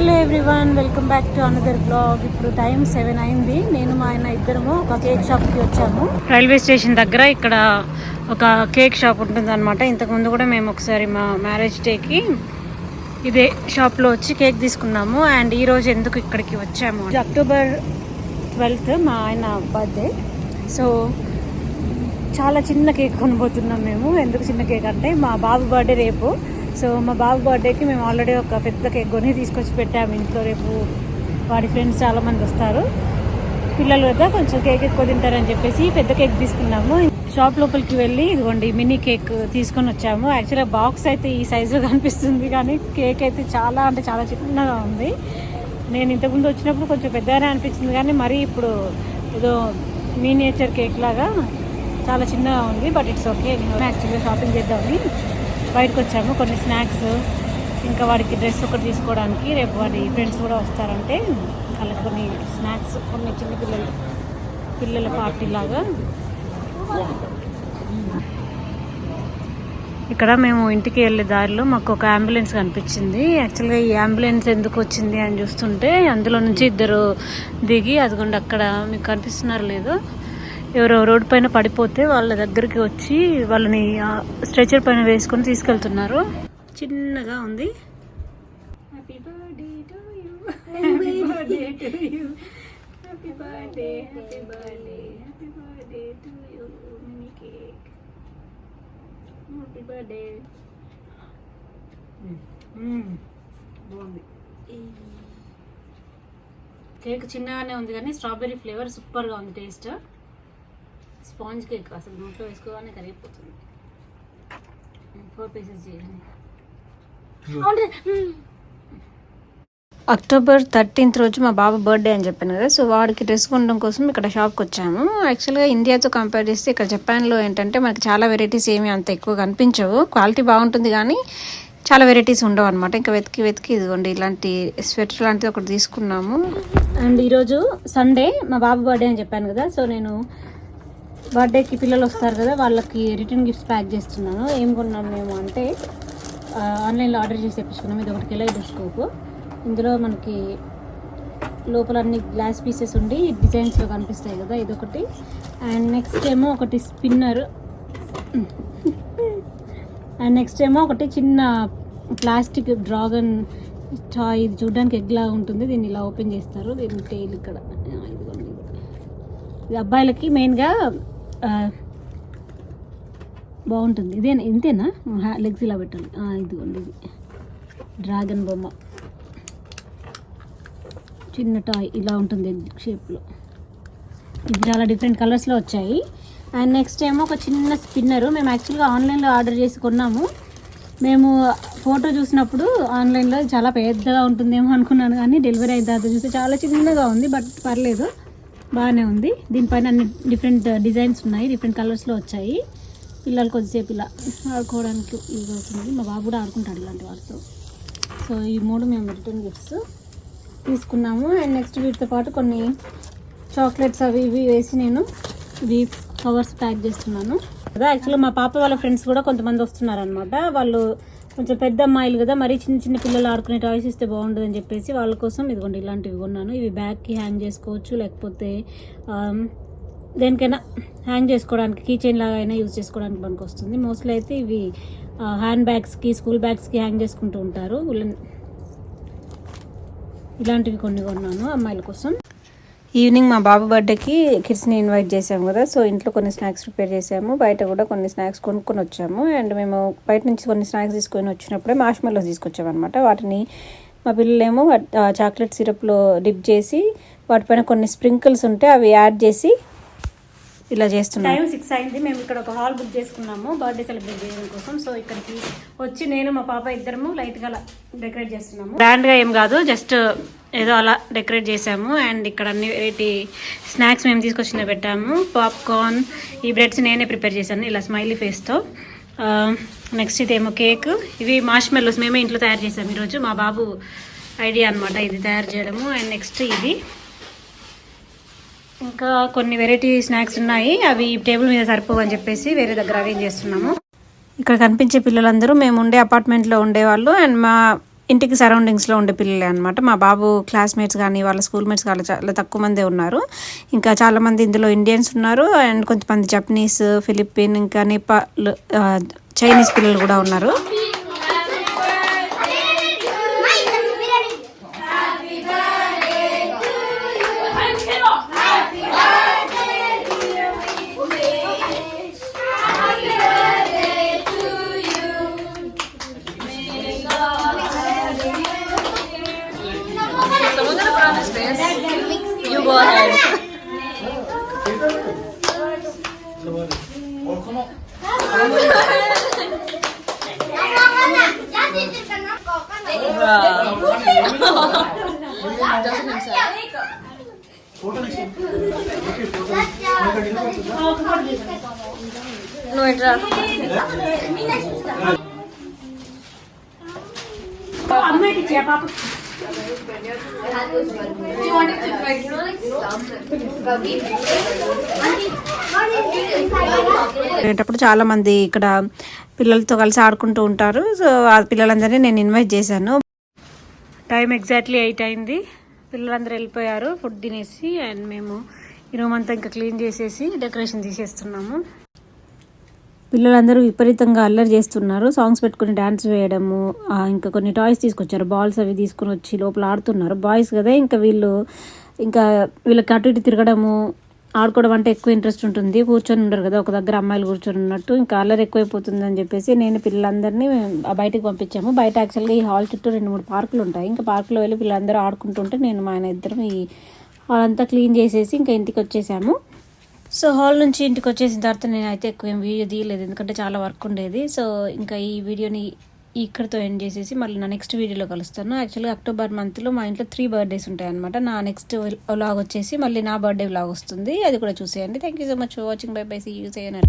Hello everyone welcome back to another blog ఇప్పుడు time seven అయింది. నేను మా ఆయన ఇద్దరము ఒక కేక్ షాప్కి వచ్చాము. రైల్వే స్టేషన్ దగ్గర ఇక్కడ ఒక కేక్ షాప్ ఉంటుంది అనమాట ఇంతకుముందు కూడా మేము ఒకసారి మా మ్యారేజ్ డేకి ఇదే షాప్లో వచ్చి కేక్ తీసుకున్నాము. అండ్ ఈ రోజు ఎందుకు ఇక్కడికి వచ్చాము అక్టోబర్ ట్వెల్త్ మా ఆయన బర్త్డే. సో చాలా చిన్న కేక్ కొనబోతున్నాం మేము. ఎందుకు చిన్న కేక్ అంటే మా బాబు బర్త్డే రేపు. సో మా బాబు బర్త్డేకి మేము ఆల్రెడీ ఒక పెద్ద కేక్ కొని తీసుకొచ్చి పెట్టాము ఇంట్లో రేపు వాడి ఫ్రెండ్స్ చాలామంది వస్తారు. పిల్లలు కదా కొంచెం కేక్ ఎక్కువ తింటారని చెప్పేసి పెద్ద కేక్ తీసుకున్నాము. షాప్ లోపలికి వెళ్ళి ఇదిగోండి మినీ కేక్ తీసుకొని వచ్చాము. యాక్చువల్గా బాక్స్ అయితే ఈ సైజులో కనిపిస్తుంది కానీ కేక్ అయితే చాలా అంటే చాలా చిన్నగా ఉంది. నేను ఇంతకుముందు వచ్చినప్పుడు కొంచెం పెద్దగానే అనిపించింది కానీ మరీ ఇప్పుడు ఏదో మీనియేచర్ కేక్ లాగా చాలా చిన్నగా ఉంది బట్ ఇట్స్ ఓకే నేను యాక్చువల్గా షాపింగ్ చేద్దామని బయటకు వచ్చాము కొన్ని స్నాక్స్ ఇంకా వాడికి డ్రెస్ ఒకటి తీసుకోవడానికి రేపు వాడి ఫ్రెండ్స్ కూడా వస్తారంటే వాళ్ళకి కొన్ని స్నాక్స్ కొన్ని చిన్న పిల్లలు పిల్లల పార్టీ లాగా. ఇక్కడ మేము ఇంటికి వెళ్ళే దారిలో మాకు ఒక అంబులెన్స్ కనిపించింది. యాక్చువల్గా ఈ అంబులెన్స్ ఎందుకు వచ్చింది అని చూస్తుంటే అందులో నుంచి ఇద్దరు దిగి అదిగోండి అక్కడ మీకు కనిపిస్తున్నారు లేదు. ఎవరో రోడ్డు పైన పడిపోతే వాళ్ళ దగ్గరికి వచ్చి వాళ్ళని స్ట్రెచర్ పైన వేసుకొని తీసుకెళ్తున్నారు. చిన్నగా ఉంది. Happy birthday to you happy birthday to you happy birthday happy birthday happy birthday to you mini cake బాగుంది. కేక్ చిన్నగానే ఉంది కానీ స్ట్రాబెర్రీ ఫ్లేవర్ సూపర్గా ఉంది టేస్ట్ స్పాంజ్ కేక్ అసలు నోట్లో వేసుకోగానే కరిగిపోతుంది. ఫోర్ పీసెస్ చేయండి అక్టోబర్ థర్టీన్త్ రోజు మా బాబు బర్త్డే అని చెప్పాను కదా సో వాడికి డ్రెస్ కొనడం కోసం ఇక్కడ షాప్కి వచ్చాము. యాక్చువల్గా ఇండియాతో కంపేర్ చేస్తే ఇక్కడ జపాన్లో ఏంటంటే మనకి చాలా వెరైటీస్ ఏమీ అంత ఎక్కువ కనిపించవు. క్వాలిటీ బాగుంటుంది కానీ చాలా వెరైటీస్ ఉండవు అనమాట ఇంకా వెతికి వెతికి ఇదిగోండి ఇలాంటి స్వెటర్ లాంటిది ఒకటి తీసుకున్నాము. అండ్ ఈరోజు సండే మా బాబు బర్త్డే అని చెప్పాను కదా సో నేను బర్త్డేకి పిల్లలు వస్తారు కదా వాళ్ళకి రిటర్న్ గిఫ్ట్స్ ప్యాక్ చేస్తున్నాను. ఏం కొన్నాం మేము అంటే ఆన్లైన్లో ఆర్డర్ చేసి తెప్పించుకున్నాం. ఇది ఒకటి కెలైడోస్కోప్ ఇందులో మనకి లోపల అన్ని గ్లాస్ పీసెస్ ఉండి డిజైన్స్లో కనిపిస్తాయి కదా ఇదొకటి. అండ్ నెక్స్ట్ ఏమో ఒకటి స్పిన్నర్. అండ్ నెక్స్ట్ ఏమో ఒకటి చిన్న ప్లాస్టిక్ డ్రాగన్ టాయ్ ఇది చూడడానికి ఎగ్లా ఉంటుంది. దీన్ని ఇలా ఓపెన్ చేస్తారు. దీని టైల్ ఇక్కడ. ఇదిగోండి. అబ్బాయిలకి మెయిన్గా బాగుంటుంది. ఇదే ఇంతేనా? లెగ్స్ ఇలా పెట్టాలి. ఇదిగోండి ఇది. డ్రాగన్ బొమ్మ. చిన్న టాయ్ ఇలా ఉంటుంది ఎగ్ షేప్లో ఇది చాలా డిఫరెంట్ కలర్స్లో వచ్చాయి. అండ్ నెక్స్ట్ ఏమో ఒక చిన్న స్పిన్నరు మేము యాక్చువల్గా ఆన్లైన్లో ఆర్డర్ చేసి కొన్నాము. మేము ఫోటో చూసినప్పుడు ఆన్లైన్లో చాలా పెద్దగా ఉంటుందేమో అనుకున్నాను. కానీ డెలివరీ అయిన తర్వాత చూస్తే చాలా చిన్నగా ఉంది బట్ పర్లేదు. బాగానే ఉంది. దీనిపైన అన్ని డిఫరెంట్ డిజైన్స్ uh, ఉన్నాయి. డిఫరెంట్ కలర్స్లో వచ్చాయి. పిల్లలు కొద్దిసేపు ఇలా ఆడుకోవడానికి యూజ్ అవుతుంది. మా బాబు కూడా ఆడుకుంటాడు ఇలాంటి వాటితో. సో ఈ మూడు మేము రిటర్న్ గిఫ్ట్స్ తీసుకున్నాము. అండ్ నెక్స్ట్ వీటితో పాటు కొన్ని చాక్లెట్స్ అవి ఇవి వేసి నేను ఇవి కవర్స్ ప్యాక్ చేస్తున్నాను. కదా యాక్చువల్గా మా పాప వాళ్ళ ఫ్రెండ్స్ కూడా కొంతమంది వస్తున్నారనమాట వాళ్ళు కొంచెం పెద్ద అమ్మాయిలు కదా మరీ చిన్న చిన్న పిల్లలు ఆడుకునే టాయ్స్ ఇస్తే బాగుంటుంది అని చెప్పేసి వాళ్ళ కోసం ఇదిగోండి ఇలాంటివి కొన్నాను. ఇవి బ్యాగ్కి హ్యాంగ్ చేసుకోవచ్చు లేకపోతే దేనికైనా హ్యాంగ్ చేసుకోవడానికి కీ చైన్ లాగా అయినా యూజ్ చేసుకోవడానికి మనకు వస్తుంది. మోస్ట్లీ అయితే ఇవి హ్యాండ్ బ్యాగ్స్కి స్కూల్ బ్యాగ్స్కి హ్యాంగ్ చేసుకుంటూ ఉంటారు. ఇలాంటివి కొన్ని కొన్నాను అమ్మాయిల కోసం. ఈవినింగ్ మా బాబు బర్త్డేకి కిడ్స్ని ఇన్వైట్ చేసాము కదా సో ఇంట్లో కొన్ని స్నాక్స్ ప్రిపేర్ చేసాము. బయట కూడా కొన్ని స్నాక్స్ కొనుక్కొని వచ్చాము. అండ్ మేము బయట నుంచి కొన్ని స్నాక్స్ తీసుకొని వచ్చినప్పుడే మార్ష్ తీసుకొచ్చామన్నమాట. అనమాట వాటిని మా పిల్లలేమో చాక్లెట్ సిరప్లో డిప్ చేసి వాటిపైన కొన్ని స్ప్రింకిల్స్ ఉంటే అవి యాడ్ చేసి ఇలా చేస్తున్నాం టైం సిక్స్ అయింది. మేము ఇక్కడ ఒక హాల్ బుక్ చేసుకున్నాము బర్త్డే సెలబ్రేట్ చేయడం కోసం. సో ఇక్కడికి వచ్చి నేను మా పాప ఇద్దరము లైట్గా డెకరేట్ చేస్తున్నాము. గ్రాండ్గా ఏం కాదు జస్ట్ ఏదో అలా డెకరేట్ చేసాము అండ్ ఇక్కడ అన్ని వెరైటీ స్నాక్స్ మేము తీసుకొచ్చిన పెట్టాము. పాప్కార్న్ ఈ బ్రెడ్స్ నేనే ప్రిపేర్ చేశాను ఇలా స్మైలీ ఫేస్తో. నెక్స్ట్ ఇదేమో కేక్. ఇవి మాష్ మెల్లోస్ మేమే ఇంట్లో తయారు చేసాము ఈరోజు. మా బాబు ఐడియా అనమాట ఇది తయారు చేయడము. అండ్ నెక్స్ట్ ఇది ఇంకా కొన్ని వెరైటీ స్నాక్స్ ఉన్నాయి. అవి టేబుల్ మీద సరిపోవు అని చెప్పేసి వేరే దగ్గర అరేంజ్ చేస్తున్నాము. ఇక్కడ కనిపించే పిల్లలందరూ మేము ఉండే అపార్ట్మెంట్లో ఉండేవాళ్ళు. అండ్ మా ఇంటికి సరౌండింగ్స్లో ఉండే పిల్లలే అనమాట మా బాబు క్లాస్మేట్స్ కానీ వాళ్ళ స్కూల్ మేట్స్ కానీ చాలా తక్కువ మందే ఉన్నారు. ఇంకా చాలామంది ఇందులో ఇండియన్స్ ఉన్నారు. అండ్ కొంతమంది జపనీస్ ఫిలిప్పీన్ ఇంకా నేపాల్ చైనీస్ పిల్లలు కూడా ఉన్నారు. നോയിട്ടാ അമ്മയുടെ ചെയ്യാ പാപ്പ వెళ్ళేటప్పుడు చాలా మంది ఇక్కడ పిల్లలతో కలిసి ఆడుకుంటూ ఉంటారు. సో ఆ పిల్లలందరినీ నేను ఇన్వైట్ చేశాను. టైం ఎగ్జాక్ట్లీ ఎయిట్ అయింది. పిల్లలందరూ వెళ్ళిపోయారు ఫుడ్ తినేసి అండ్ మేము ఈ రూమ్ అంతా ఇంకా క్లీన్ చేసేసి డెకరేషన్ తీసేస్తున్నాము. పిల్లలందరూ విపరీతంగా అల్లరి చేస్తున్నారు. సాంగ్స్ పెట్టుకుని డ్యాన్స్ వేయడము ఇంకా కొన్ని టాయ్స్ తీసుకొచ్చారు. బాల్స్ అవి తీసుకుని వచ్చి లోపల ఆడుతున్నారు. బాయ్స్ కదా ఇంకా వీళ్ళు ఇంకా వీళ్ళకి అటు ఇటు తిరగడము ఆడుకోవడం అంటే ఎక్కువ ఇంట్రెస్ట్ ఉంటుంది. కూర్చొని ఉండరు కదా ఒక దగ్గర అమ్మాయిలు కూర్చొని ఉన్నట్టు. ఇంకా అల్లరి ఎక్కువైపోతుంది అని చెప్పేసి నేను పిల్లలందరినీ బయటకు పంపించాము. బయట యాక్చువల్గా ఈ హాల్ చుట్టూ రెండు మూడు పార్కులు ఉంటాయి. ఇంకా పార్కులో వెళ్ళి పిల్లలందరూ ఆడుకుంటుంటే నేను మా ఆయన ఇద్దరం ఈ హాల్ అంతా క్లీన్ చేసేసి ఇంకా ఇంటికి వచ్చేసాము. సో హాల్ నుంచి ఇంటికి వచ్చేసిన తర్వాత నేను అయితే ఎక్కువ ఏం వీడియో తీయలేదు ఎందుకంటే చాలా వర్క్ ఉండేది. సో ఇంకా ఈ వీడియోని ఇక్కడితో ఎండ్ చేసేసి మళ్ళీ నా నెక్స్ట్ వీడియోలో కలుస్తాను. యాక్చువల్గా అక్టోబర్ మంత్లో మా ఇంట్లో త్రీ బర్త్డేస్ ఉంటాయి అనమాట నా నెక్స్ట్ వ్లాగ్ వచ్చేసి మళ్ళీ నా బర్త్డే వ్లాగ్ వస్తుంది. అది కూడా చూసేయండి. Thank you so much for watching bye bye see you సేయనర్